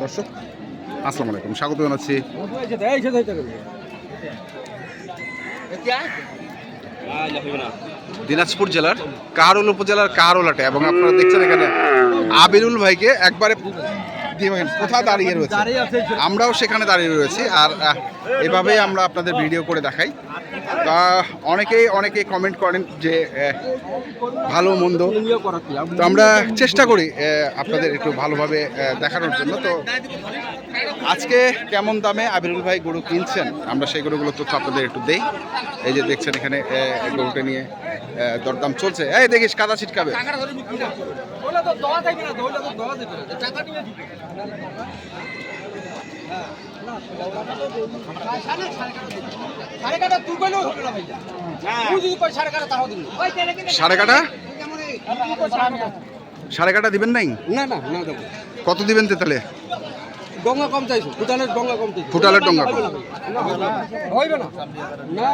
দর্শক, আসসালামু আলাইকুম। স্বাগত জানাচ্ছি। দিনাজপুর জেলার কারোল উপজেলার কাহারোলাটে এবং আপনারা দেখছেন এখানে আবিরুল ভাইকে একবারে দেখেন কোথায় দাঁড়িয়ে রয়েছে? আমরাও সেখানে দাঁড়িয়ে রয়েছি আর এভাবেই আমরা আপনাদের ভিডিও করে দেখাই। তা অনেকেই অনেকেই কমেন্ট করেন যে ভালো মন্দ। তো আমরা চেষ্টা করি আপনাদের একটু ভালোভাবে দেখানোর জন্য। তো আজকে কেমন দামে আবিরুল ভাই গরু কিনছেন? আমরা সেই গরুগুলো তথ্য আপনাদের একটু দেই। এই যে দেখছেন এখানে গরুটা নিয়ে দরদাম চলছে। এই দেখিস কাদা ছিটকাবে। সাড়ে কাটা সাড়ে কাটা দিবেন নাই? না না না দেবো। কত দিবেন তেতালে ডঙ্গা কম চাইছো। ফুটানের ডঙ্গা কম চাইছো। ফুটালের ডঙ্গা কম। হইবে না। না।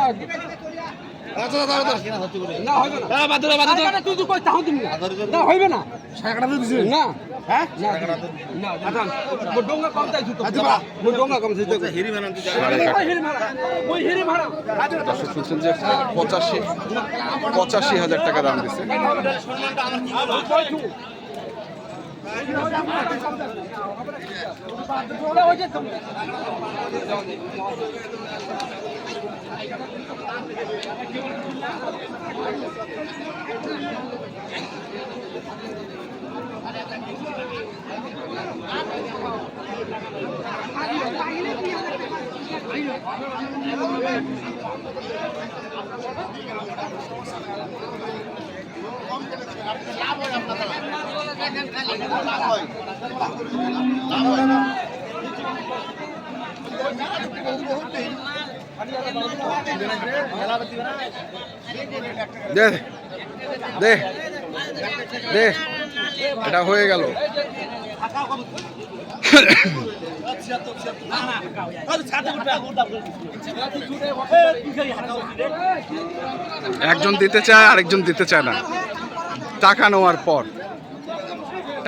না হইবে না। সাড়ে কাটা তুই তুই কই না হ্যাঁ না না আদান দে দে দে, এটা হয়ে গেল। একজন দিতে চায়, আরেকজন দিতে চায় না। টাকা নেওয়ার পর,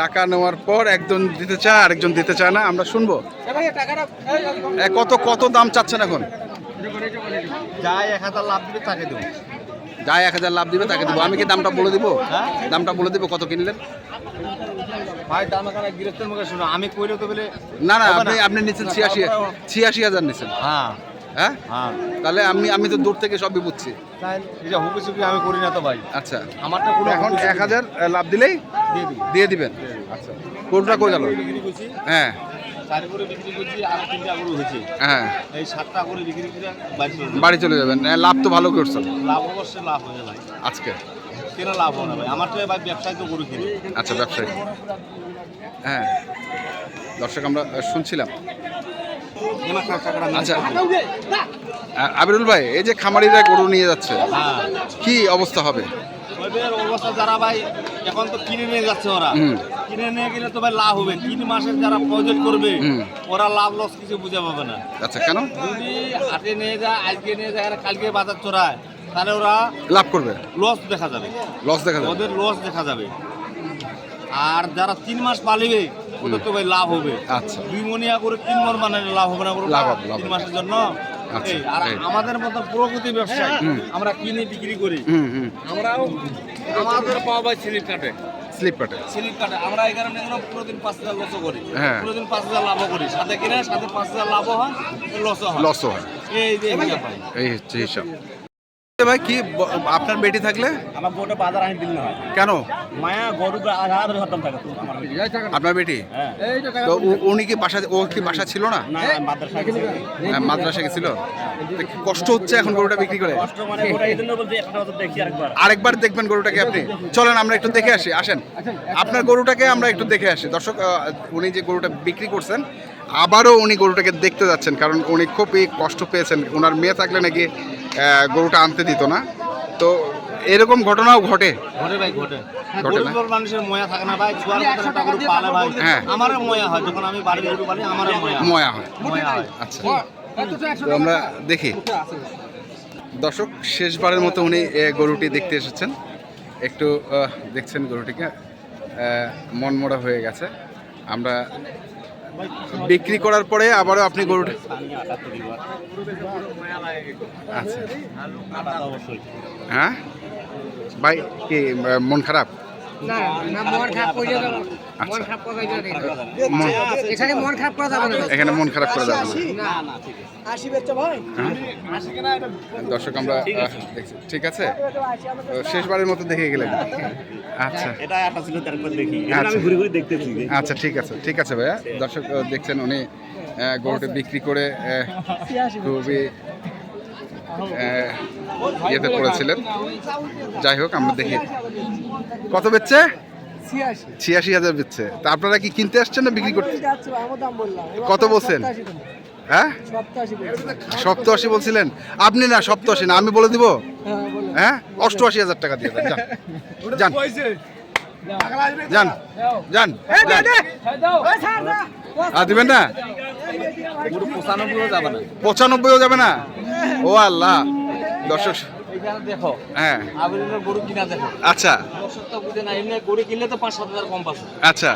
টাকা নেওয়ার পর একজন দিতে চায়, আরেকজন দিতে চায় না, আমরা শুনব। কত কত দাম চাচ্ছেন এখন? যাই এক হাজার লাভ দিবে তাকে দেবো। যাই এক হাজার লাভ দিবে তাকে দেবো। আমি কি দামটা বলে দিব? দামটা বলে দিব কত কিনলেন? ভাই দাম এখানে গৃহস্থের মুখে শুনো আমি কইলে তো বলে না না আপনি আপনি নিচ্ছেন ছিয়াশি ছিয়াশি হাজার নিচ্ছেন। হ্যাঁ। হ্যাঁ? হ্যাঁ। তাহলে আমি আমি তো দূর থেকে সবই বুঝছি। এটা হুপি আমি করি না তো ভাই। আচ্ছা। আমারটা কোনো এখন এক হাজার লাভ দিলেই দিয়ে দিবি দিয়ে দিবেন। আচ্ছা। কোনটা করে গেল? হ্যাঁ। চার করে বিক্রি করছি আর তিনটা গরু হয়েছে। হ্যাঁ। এই সাতটা করে বিক্রি করে বাড়ি চলে বাড়ি চলে যাবেন। লাভ তো ভালো করছেন লাভ অবশ্যই লাভ হয়ে ভাই। আজকে? কেন লাভ হবে ভাই? আমার তো ভাই ব্যবসায় তো গরু কিনি। আচ্ছা ব্যবসায়ী। হ্যাঁ। দর্শক আমরা শুনছিলাম। আচ্ছা। আবিরুল ভাই এই যে খামারিরা গরু নিয়ে যাচ্ছে হ্যাঁ। কি অবস্থা হবে? ওদের অবস্থা যারা ভাই এখন তো কিনে নিয়ে যাচ্ছে ওরা। কিনে নিয়ে গেলে তো ভাই লাভ হবে। তিন মাসের যারা প্রজেক্ট করবে ওরা লাভ লস কিছু বুঝে পাবে না। আচ্ছা কেন? যদি হাটে নিয়ে যায় আজকে নিয়ে যায় কালকে বাজার চড়ায় তাহলে ওরা লাভ করবে? লস দেখা যাবে। লস দেখা যাবে? ওদের লস দেখা যাবে। আর যারা তিন মাস পালিবে ওদের তো ভাই লাভ হবে। আচ্ছা। দুই মনিয়া করে তিন মন মানে লাভ হবে না লাভ হবে, তিন মাসের জন্য আর আমাদের মতো প্রকৃতি ব্যবসায়ী আমরা কিনে বিক্রি করি? আমরাও আমাদের পাওয়া যায় স্লিপ কাটে। স্লিপ কাটে। স্লিপ কাটে। আমরা এই কারণে প্রতিদিন পাঁচ হাজার লসও করি। হ্যাঁ। প্রতিদিন পাঁচ হাজার লাভও করি। সাথে কিনে সাথে পাঁচ হাজার লাভও হয় লসও হয়। লসও হয়। এই যে এই হচ্ছে হিসাব। ভাই কি? আপনার বেটি থাকলে? আমার গোটা বাজার আমি দিল না কেন? মায়া গরু আধার হতাম থাকে আপনার বেটি? হ্যাঁ। তো উনি কি বাসা ও কি বাসা ছিল না? মাদ্রাসা হ্যাঁ, মাদ্রাসা গেছিল? কষ্ট হচ্ছে এখন গরুটা বিক্রি করে? কষ্ট মানে আরেকবার। আরেকবার দেখবেন গরুটাকে আপনি। চলেন আমরা একটু দেখে আসি। আসেন। আপনার গরুটাকে আমরা একটু দেখে আসি। দর্শক উনি যে গরুটা বিক্রি করছেন আবারও উনি গরুটাকে দেখতে যাচ্ছেন কারণ উনি খুবই কষ্ট পেয়েছেন। ওনার মেয়ে থাকলে নাকি গরুটা আনতে দিত না। তো এরকম ঘটনাও ঘটে। ঘটে ভাই ঘটে। ঘটে না? গরিব মানুষের ময়া থাকে না ভাই ছুয়ার মতন একটা গরু পালে ভাই। হ্যাঁ। আমারও ময়া হয় যখন আমি বাড়ির গরু পালি আমারও ময়া হয়। ময়া হয়। আচ্ছা। তো আমরা দেখি। দর্শক শেষবারের মতো উনি এ, গরুটি দেখতে এসেছেন। একটু দেখছেন গরুটিকে। মনমরা হয়ে গেছে। আমরা বিক্রি করার পরে আবারও আপনি গরু আচ্ছা। হ্যাঁ? ভাই কি মন খারাপ? এখানে মন খারাপ করা যাবে না। হ্যাঁ? দর্শক, আমরা ঠিক আছে? শেষবারের মতো দেখে গেলেন। আচ্ছা। দেখতেছি আচ্ছা ঠিক আছে। ঠিক আছে ভাইয়া। দর্শক দেখছেন উনি গরুটা বিক্রি করে খুবই ইয়েতে পড়েছিলেন যাই হোক আমরা দেখি। কত বেচছে? ছিয়াশি। হাজার বেচছে। তা আপনারা কি কিনতে আসছেন না বিক্রি করতে? কত বলছেন? হ্যাঁ? সপ্তআশি বলছিলেন? আপনি না সপ্তআশি না আমি বলে দিব? হ্যাঁ বলুন হ্যাঁ? অষ্টআশি হাজার টাকা দিয়ে দেন যান। যান। যান। যান। আর দিবেন না? পঁচানব্বইও যাবে না। পঁচানব্বইও যাবে না? ও আল্লাহ। দর্শক এখানে দেখো হ্যাঁ। আবিরের গরু কিনা দেখো। আচ্ছা। বুঝে না এমনি গরু কিনলে তো পাঁচ সাত হাজার কম পাচ্ছে। আচ্ছা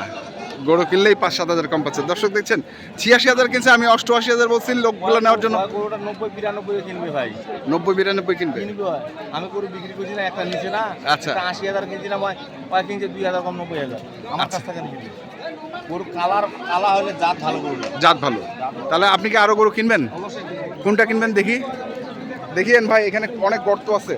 গরু কিনলেই পাঁচ সাত হাজার কম পাচ্ছে। দর্শক দেখছেন ছিয়াশি হাজার কিনছে আমি অষ্টআশি হাজার বলছি লোকগুলো নেওয়ার জন্য। গরুটা নব্বই বিরানব্বই কিনবে ভাই। নব্বই বিরানব্বই কিনবে? কিনবে আমি গরু বিক্রি করছি না একটা নিচে না আচ্ছা। আশি হাজার কিনছি না ভাই। কিনছে দুই হাজার কম নব্বই হাজার। আমার আচ্ছা। কাছ থেকে গরু কালার কালা হলে জাত ভালো গরু জাত ভালো। তাহলে আপনি কি আরও গরু কিনবেন? কোনটা কিনবেন দেখি? দেখিয়েন ভাই এখানে অনেক গর্ত আছে।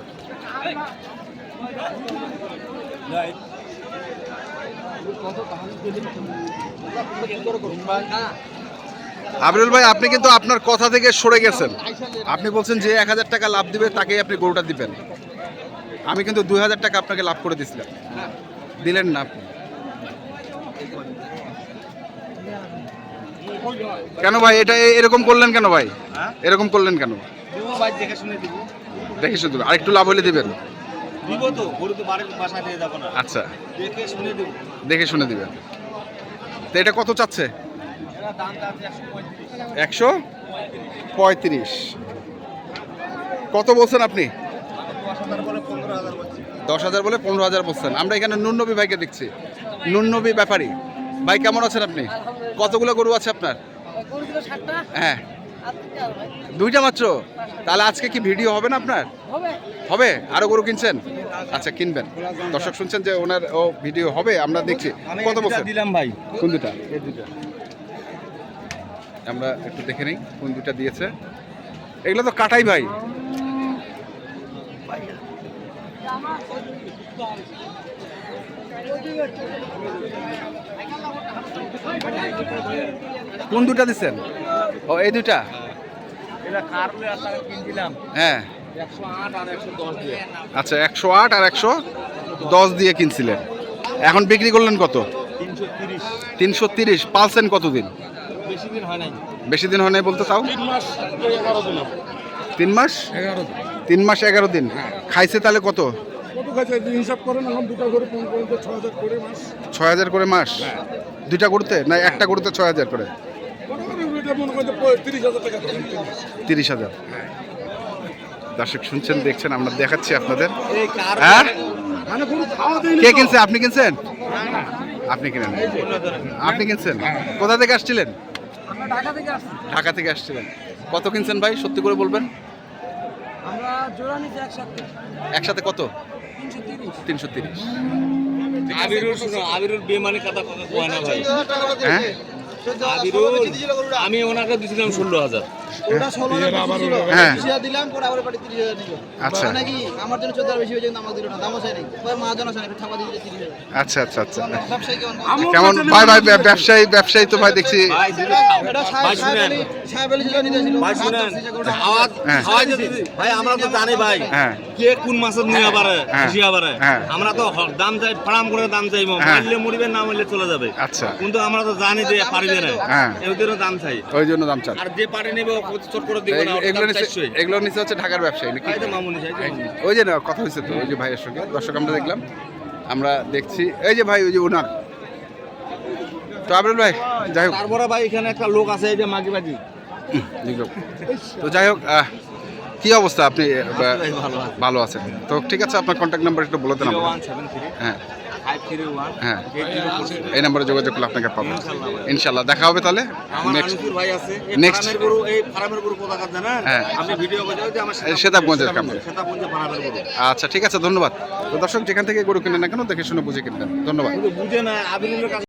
আবরুল ভাই আপনি কিন্তু আপনার কথা থেকে সরে গেছেন। আপনি বলছেন যে এক হাজার টাকা লাভ দিবে তাকেই আপনি গরুটা দিবেন। আমি কিন্তু দুই হাজার টাকা আপনাকে লাভ করে দিছিলাম দিলেন না আপনি। কেন ভাই এটা এরকম করলেন কেন ভাই? হ্যাঁ? এরকম করলেন কেন? দেখে শুনে দিব। দেখি শুধু আরেকটু লাভ হলে দেবেন। দিব তো গরু তো বাড়ির বাসা দিয়ে যাব না। আচ্ছা। দেখে শুনে দিব। দেখে শুনে দিবেন। তো এটা কত চাচ্ছে? একশো পঁয়ত্রিশ। কত বলছেন আপনি? দশ হাজার বলে পনেরো হাজার বলছেন। আমরা এখানে নুননবী ভাইকে দেখছি। নুননবী ব্যাপারী। ভাই কেমন আছেন আপনি? কতগুলো গরু আছে আপনার? হ্যাঁ। দুইটা মাত্র? তাহলে আজকে কি ভিডিও হবে না আপনার? হবে। হবে? আরও গরু কিনছেন? আচ্ছা কিনবেন। দর্শক শুনছেন যে ওনার ও ভিডিও হবে আমরা দেখছি। কত বছর? দিলাম ভাই। কোন দুটা? আমরা একটু দেখে নিই কোন দুটা দিয়েছে। এগুলো তো কাটাই ভাই। কোন দুটা দিচ্ছেন? ও এই দুটা? হ্যাঁ। আচ্ছা একশো আট আর একশো দশ দিয়ে কিনছিলেন। এখন বিক্রি করলেন কত? তিনশো তিরিশ। পালছেন কতদিন? বেশি দিন হয় নাই। বেশি দিন হয় নাই বলতে তাও তিন মাস তিন মাস? এগারো দিন। খাইছে তাহলে কত? ছয় হাজার করে মাস। দুইটা করতে না একটা করতে ছয় হাজার করে মোটামুটি এটা মনে করতে তিরিশ হাজার দর্শক শুনছেন দেখছেন আমরা দেখাচ্ছি আপনাদের। হ্যাঁ? মানে কে। কিনছে? আপনি কিনছেন? আপনি কিনেন। আপনি কিনছেন? কোথা থেকে আসছিলেন? ঢাকা থেকে আসছিলেন। কত কিনছেন ভাই? সত্যি করে বলবেন। একসাথে। কত? তিনশো তিরিশ। বেমানি কথা কথা কয় না ভাই। হ্যাঁ? আমি ওনাকে দিয়েছিলাম ষোলো হাজার। ওটা ষোলো হ্যাঁ। দিলাম পরে আবার বাড়ি তিরিশ হাজার নিল। আচ্ছা। নাকি আমার জন্য চোদ্দ বেশি হয়েছে কিন্তু দিল না দামও চাই নাই। মহাজন আছে ঠাপা দিয়ে তিরিশ আচ্ছা আচ্ছা কেমন? ভাই ভাই ব্যবসায়ী ব্যবসায়ী তো ভাই দেখছি। ভাই আমরা তো জানি ভাই হ্যাঁ। কে কোন মাসের নিয়ে পারে হ্যাঁ। পারে। আমরা তো দাম চাই ফাড়াম করে দাম চাইব। মারলে মরিবে না মারলে চলে যাবে। আচ্ছা। কিন্তু আমরা তো জানি যে পারিবে না। হ্যাঁ। এদেরও দাম চাই। ওই জন্য দাম চান আর যে পারে নেবে ও করে দিব না এগুলো- নিচে হচ্ছে ঢাকার ব্যবসায়ী নাকি। ওই যে না কথা হয়েছে তো ওই যে ভাইয়ের সঙ্গে দর্শক আমরা দেখলাম। আমরা দেখছি এই যে ভাই ওই যে ওনার। তো আবরুল ভাই যাই হোক। তারপরে ভাই এখানে একটা লোক আছে এই যে মাগি বাজি। তো যাই হোক কি অবস্থা আপনি ভালো আছেন। তো ঠিক আছে আপনার কন্ট্যাক্ট নাম্বার একটু বলে দেন হ্যাঁ। হ্যাঁ। এই নাম্বারে যোগাযোগ করলে আপনাকে পাবেন। ইনশাল্লাহ দেখা হবে তাহলে নেক্সট হ্যাঁ। সেতাবগঞ্জের কামড়ে। আচ্ছা ঠিক আছে ধন্যবাদ। তো দর্শক যেখান থেকে গরু কিনে না কেন দেখে শুনে বুঝে কিনবেন। ধন্যবাদ।